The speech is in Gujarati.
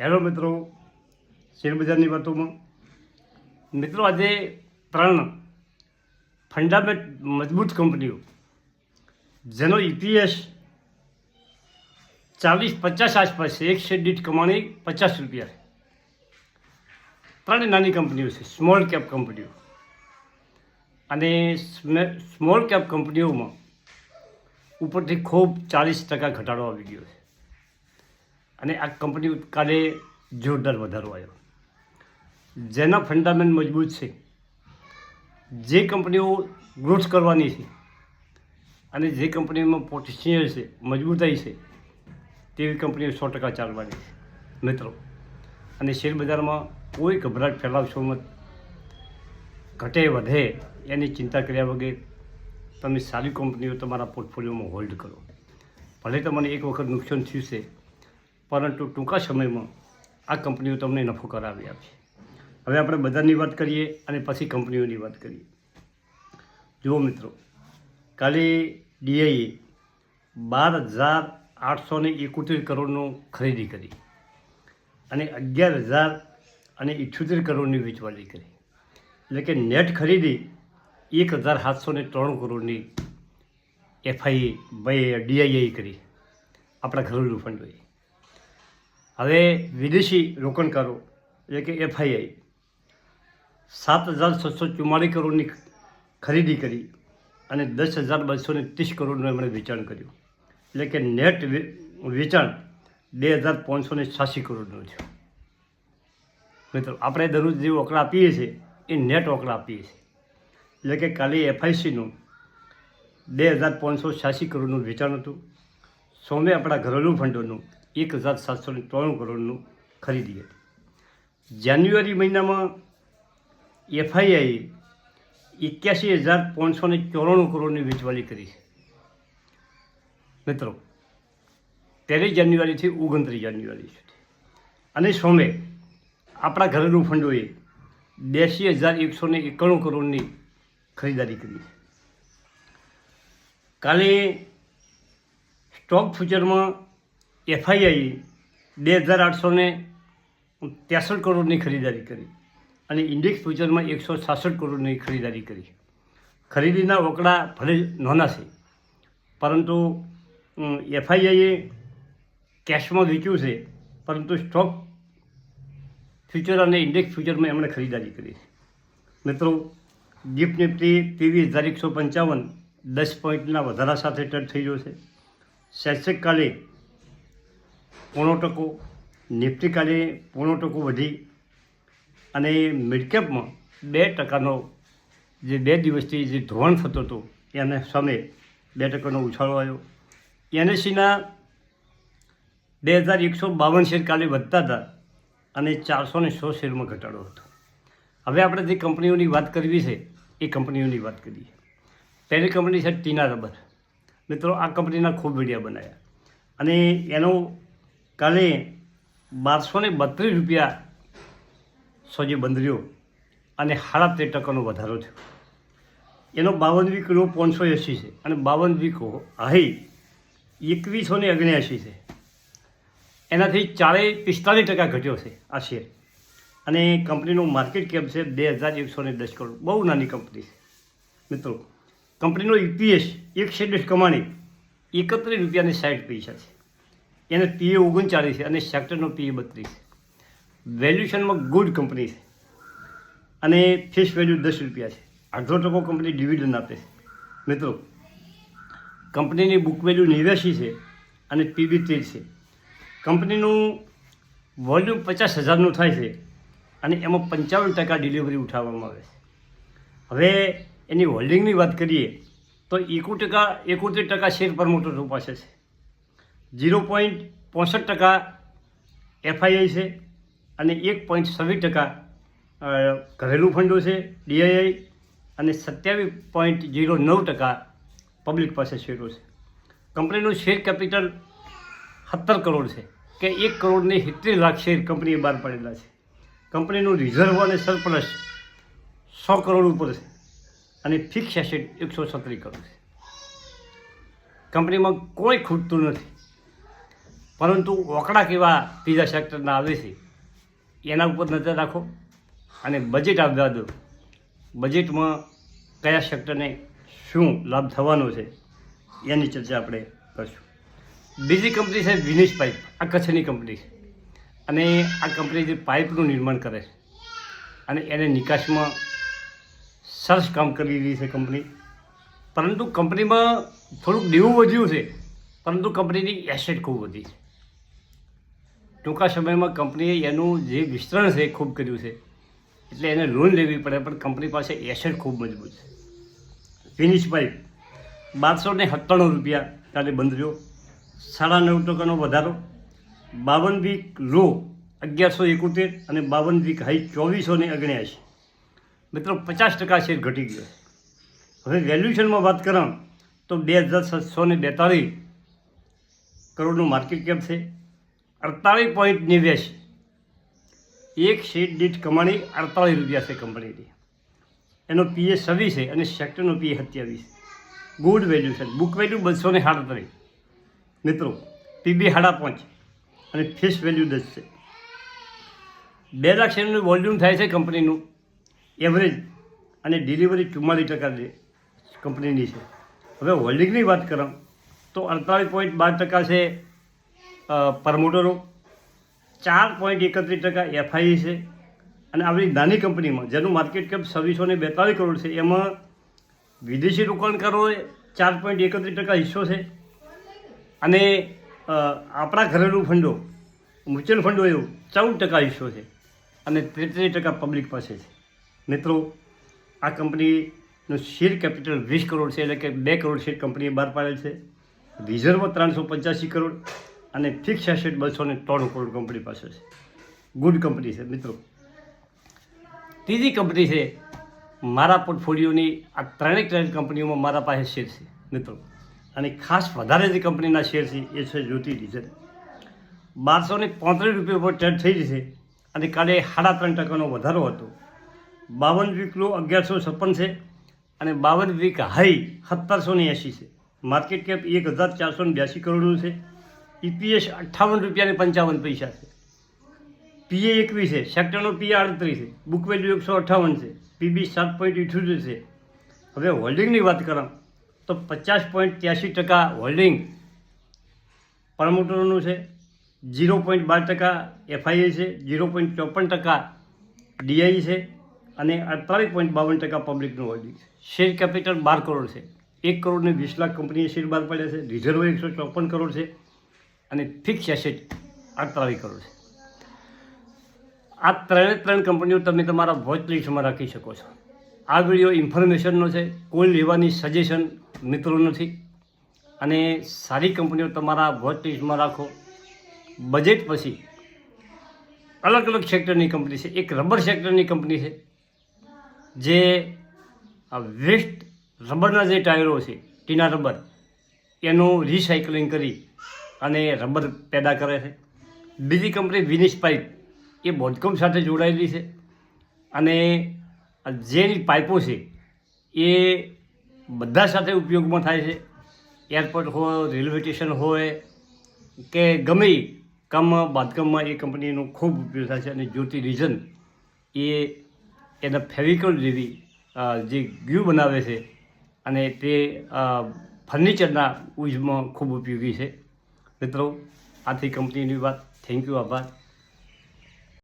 હેલો મિત્રો, શેરબજારની વાતોમાં. મિત્રો, આજે ત્રણ ફંડામેન્ટ મજબૂત કંપનીઓ, જેનો ઇપીએસ ચાલીસ પચાસ આસપાસ છે. એક શેર દીઠ કમાણી પચાસ રૂપિયા ત્રણ નાની કંપનીઓ છે સ્મોલ કેપ કંપનીઓ. અને સ્મોલ કેપ કંપનીઓમાં ઉપરથી ખૂબ ચાલીસ ટકા ઘટાડો આવી ગયો છે. અને આ કંપની કાલે જોરદાર વધારો આવ્યો જેના ફંડામેન્ટ મજબૂત છે. જે કંપનીઓ ગ્રોથ કરવાની છે અને જે કંપનીમાં પોટેન્શિયલ છે, મજબૂતાઈ છે, તેવી કંપનીઓ સો ટકા ચાલવાની છે, મિત્રો. અને શેરબજારમાં કોઈ ગભરાટ ફેલાવશો મત. ઘટે વધે એની ચિંતા કર્યા વગર તમે સારી કંપનીઓ તમારા પોર્ટફોલિયોમાં હોલ્ડ કરો. ભલે તમને એક વખત નુકસાન થયું છે પરંતુ ટૂંકા સમયમાં આ કંપનીઓ તમને નફો કરાવી આપશે. હવે આપણે બજારની વાત કરીએ અને પછી કંપનીઓની વાત કરીએ. જુઓ મિત્રો, કાલે ડીઆઈએ બાર હજાર આઠસો ને એકોતેર કરોડનું ખરીદી કરી અને અગિયાર હજાર અને ઇઠ્યોતેર કરોડની વેચવાલી કરી. એટલે કે નેટ ખરીદી એક હજાર સાતસો ને ત્રણ કરોડની એફઆઈ બાય ડીઆઈએ કરી. આપણા ઘરેલું ફંડોએ હવે વિદેશી રોકાણકારો, એટલે કે એફઆઈઆઈ, સાત હજાર છસો ચુમ્માળીસ કરોડની ખરીદી કરી અને દસ હજાર બસો ને ત્રીસ કરોડનું એમણે વેચાણ કર્યું. એટલે કે નેટ વેચાણ બે હજાર પાંચસો ને છ્યાસી કરોડનું છે મિત્રો, આપણે દરરોજ જે ઓકડા આપીએ છીએ, એ નેટ ઓકડા આપીએ છીએ. એટલે કે કાલે એફઆઈસીનું બે હજાર પાંચસો છ્યાસી કરોડનું વેચાણ હતું. સોમે આપણા ઘરેલું ફંડોનું એક હજાર સાતસો ને ત્રણ કરોડનું ખરીદી હતી. જાન્યુઆરી મહિનામાં એફઆઈઆઈએ એક્યાસી હજાર પાંચસો ને ચોરાણું કરોડની વેચવાલી કરી છે. મિત્રો પહેલી જાન્યુઆરીથી ઓગણત્રીસ જાન્યુઆરી સુધી. અને સોમે આપણા ઘરેલું ફંડોએ બ્યાસી હજાર એકસો ને એકાણું કરોડની ખરીદારી કરી છે. કાલે સ્ટોક ફ્યુચરમાં એફઆઈઆઈ બે હજાર આઠસો ને ત્રેસઠ કરોડની ખરીદારી કરી અને ઇન્ડેક્સ ફ્યુચરમાં એકસો છાસઠ કરોડની ખરીદારી કરી. ખરીદીના વકડા ભલે નાના છે, પરંતુ એફઆઈઆઈએ કેશમાં વેચ્યું છે, પરંતુ સ્ટોક ફ્યુચર અને ઇન્ડેક્સ ફ્યુચરમાં એમણે ખરીદારી કરી મિત્રો, ગિફ્ટ નિફ્ટી ત્રેવીસ હજાર એકસો પંચાવન દસ પોઈન્ટના વધારા સાથે ટચ થઈ ગયો છે. શૈક્ષિક કાલે પોણો ટકો નિફ્ટી કાલે પોણો ટકો વધી અને મિડકેપમાં બે ટકાનો જે બે દિવસથી જે ધોવાણ થતો હતો, એને સામે બે ટકાનો ઉછાળો આવ્યો. એનએસસીના બે હજાર એકસો બાવન શેર કાલે વધતા હતા અને ચારસો ને સો શેરમાં ઘટાડો હતો. હવે આપણે જે કંપનીઓની વાત કરવી છે, એ કંપનીઓની વાત કરીએ. પહેલી કંપની છે ટીના રબર. મિત્રો, આ કંપનીના ખૂબ વીડિયા બનાવ્યા અને એનો કાલે બારસો ને બત્રીસ રૂપિયા સોજે બંધ રહ્યો અને સાડા તેર ટકાનો વધારો થયો. એનો બાવન વીક લો પાંચસો એંસી છે અને બાવન વીકો હાઈ એકવીસો ને ઓગણ્યાસી છે. એનાથી ચારે પિસ્તાલીસ ટકા ઘટ્યો છે આ શેર અને કંપનીનું માર્કેટ કેપ છે બે હજાર એકસો ને દસ કરોડ. બહુ નાની કંપની છે. મિત્રો, કંપનીનો ઈપીએસ એક શેર કમાણી એકત્રીસ રૂપિયાની સાઠ પૈસા છે. એને પીએ ઓગણચાળીસ છે અને સેક્ટરનો પીએ બત્રીસ વેલ્યુએશનમાં ગુડ કંપની છે. અને ફેસ વેલ્યુ દસ રૂપિયા છે. અડધો ટકો કંપની ડિવિડન્ડ આપે છે. મિત્રો કંપનીની બુક વેલ્યુ નેવ્યાસી છે અને પીબી તેર છે. કંપનીનું વોલ્યુમ પચાસ હજારનું થાય છે અને એમાં પંચાવન ટકા ડિલિવરી ઉઠાવવામાં આવે છે. હવે એની હોલ્ડિંગની વાત કરીએ તો એકો ટકા, એકોતેર ટકા શેર પ્રમોટરો પાસે છે. ઝીરો પોઈન્ટ પોસઠ ટકા એફઆઈઆઈ છે અને એક પોઈન્ટ છવ્વીસ ટકા ઘરેલું ફંડો છે, ડીઆઈઆઈ, અને સત્યાવીસ પોઈન્ટ ઝીરો નવ ટકા પબ્લિક પાસે શેરો છે. કંપનીનું શેર કેપિટલ સત્તર કરોડ છે, કે એક કરોડની સિત્તેર લાખ શેર કંપનીએ બહાર પાડેલા છે. કંપનીનું રિઝર્વ અને સરપ્લસ સો કરોડ ઉપર છે અને ફિક્સ એસેટ એકસો સત્તરી કરોડ છે. કંપનીમાં કોઈ ખૂટતું નથી. પરંતુ ઓકડા કેવા ત્રીજા સેક્ટરના આવે છે એના ઉપર નજર રાખો અને બજેટ આપવા દો. બજેટમાં કયા સેક્ટરને શું લાભ થવાનો છે એની ચર્ચા આપણે કરશું. બીજી કંપની છે વિનેશ પાઇપ, આ કચ્છની કંપની છે. અને આ કંપની જે પાઇપનું નિર્માણ કરે છે અને એને નિકાસમાં સરસ કામ કરી રહી છે કંપની. પરંતુ કંપનીમાં થોડુંક દેવું વધ્યું છે, પરંતુ કંપનીની એસેટ ખૂબ વધી છે. ટૂંકા સમયમાં કંપનીએ એનું જે વિસ્તરણ છે એ ખૂબ કર્યું છે. એટલે એને લોન લેવી પડે, પણ કંપની પાસે એસેટ ખૂબ મજબૂત છે. ફિનિશ પાઇપ બારસો ને સત્તાણું રૂપિયા કાલે બંધ રહ્યો. સાડા નવ ટકાનો વધારો. બાવન વીક લો, અગિયારસો એકોતેર અને બાવન વીક હાઈ ચોવીસો ને અગણ્યાસી મિત્રો, પચાસ ટકા શેર ઘટી ગયો. હવે વેલ્યુએશનમાં વાત કਰਾਂ તો બે હજાર સાતસો ને બેતાળીસ કરોડનું માર્કેટ કેપ છે. અડતાળીસ પોઈન્ટ નેવ્યાસી એક શીટ દીઠ કમાણી અડતાળીસ રૂપિયા છે કંપનીની એનો પીએ છવ્વીસ છે અને સેક્ટરનો પીએ સત્યાવીસ ગુડ વેલ્યુ છે. બુક વેલ્યુ બસો ને સાડત્રીસ. મિત્રો પીબી સાડા પાંચ અને ફેસ વેલ્યુ દસ છે. બે લાખ શેરનું વોલ્યુમ થાય છે કંપનીનું. એવરેજ અને ડિલિવરી ચુમ્માલીસ ટકા કંપનીની છે. હવે હોલ્ડિંગની વાત કਰਾਂ તો અડતાલીસ પોઈન્ટ બાર ટકા છે પ્રમોટરો ચાર પોઈન્ટ એકત્રીસ ટકા એફઆઈ છે. અને આપણી નાની કંપનીમાં જેનું માર્કેટ કેપ છવ્વીસો ને બેતાલીસ કરોડ છે, એમાં વિદેશી રોકાણકારોએ ચાર પોઈન્ટ એકત્રીસ ટકા હિસ્સો છે. અને આપણા ઘરેલું ફંડો, મ્યુચ્યુઅલ ફંડો એવું ચૌદ ટકા હિસ્સો છે અને તેત્રીસ ટકા પબ્લિક પાસે છે. મિત્રો, આ કંપનીનું શેર કેપિટલ વીસ કરોડ છે, એટલે કે બે કરોડ શેર કંપનીએ બહાર પાડેલ છે. રિઝર્વ ત્રણસો પંચ્યાસી કરોડ. અને ફિક્સ એસેટ બસો ને ત્રણ કરોડ કંપની પાસે છે. ગુડ કંપની છે, મિત્રો. ત્રીજી કંપની છે, મારા પોર્ટફોલિયોની આ ત્રણેય ત્રણ કંપનીઓમાં મારા પાસે શેર છે, મિત્રો. અને ખાસ વધારે જે કંપનીના શેર છે, એ છે જ્યોતિ ડીઝલ બારસો ને પાંત્રીસ રૂપિયા પર ટ્રેડ થઈ જશે અને કાલે સાડા ત્રણ ટકાનો વધારો હતો. બાવન વીકલો અગિયારસો છપ્પન છે અને બાવન વીક હાઈ સત્તરસો ને એંશી છે. માર્કેટ કેપ એક હજાર ચારસો ને બ્યાસી કરોડનું છે. ઈપીએસ અઠ્ઠાવન રૂપિયા ને પંચાવન પૈસા છે. પીએ એકવીસ છે, સેક્ટરનો પીએ આડત્રીસ છે બુક વેલ્યુ એકસો અઠ્ઠાવન છે પીબી સાત પોઈન્ટ ઇઠ્યોતેર છે. હવે હોલ્ડિંગની વાત કਰਾਂ તો પચાસ પોઈન્ટ ત્યાસી ટકા હોલ્ડિંગ પ્રમોટરોનું છે ઝીરો પોઈન્ટ બાર ટકા એફઆઈએ છે ઝીરો પોઈન્ટ ચોપન ટકા ડીઆઈ છે, અને અડતાલીસ પોઈન્ટ બાવન ટકા પબ્લિકનું હોલ્ડિંગ છે. શેર કેપિટલ બાર કરોડ છે. એક કરોડને વીસ લાખ કંપનીએ શેર બહાર પાડ્યા છે રિઝર્વ એકસો ચોપન કરોડ છે. અને ફિક્સ એસેટ અડતાલીસ કરોડ છે. આ ત્રણે ત્રણ કંપનીઓ તમે તમારા વોચ લિસ્ટમાં રાખી શકો છો. આ વીડિયો ઇન્ફોર્મેશનનો છે, કોઈ લેવાની સજેશન મિત્રો નથી. અને સારી કંપનીઓ તમારા વોચ લિસ્ટમાં રાખો. બજેટ પછી અલગ અલગ સેક્ટરની કંપની છે. એક રબર સેક્ટરની કંપની છે, જે વેસ્ટ રબરના જે ટાયરો છે, ટીના રબર એનું રિસાયકલિંગ કરી અને રબર પેદા કરે છે. બીજી કંપની વિનિશ પાઇપ એ બોધકમ સાથે જોડાયેલી છે. અને જેની પાઇપો છે, એ બધા સાથે ઉપયોગમાં થાય છે. એરપોર્ટ હોય, રેલવે સ્ટેશન હોય, કે ગમે કામમાં બાંધકામમાં એ કંપનીનો ખૂબ ઉપયોગ થાય છે. અને જ્યોતિ રીઝન એ એના ફેવિકોલ જેવી જે ગ્યુ બનાવે છે અને તે ફર્નિચરના ઉઝમાં ખૂબ ઉપયોગી છે. મિત્રો આથી કંપનીની વાત થેન્ક યુ આભાર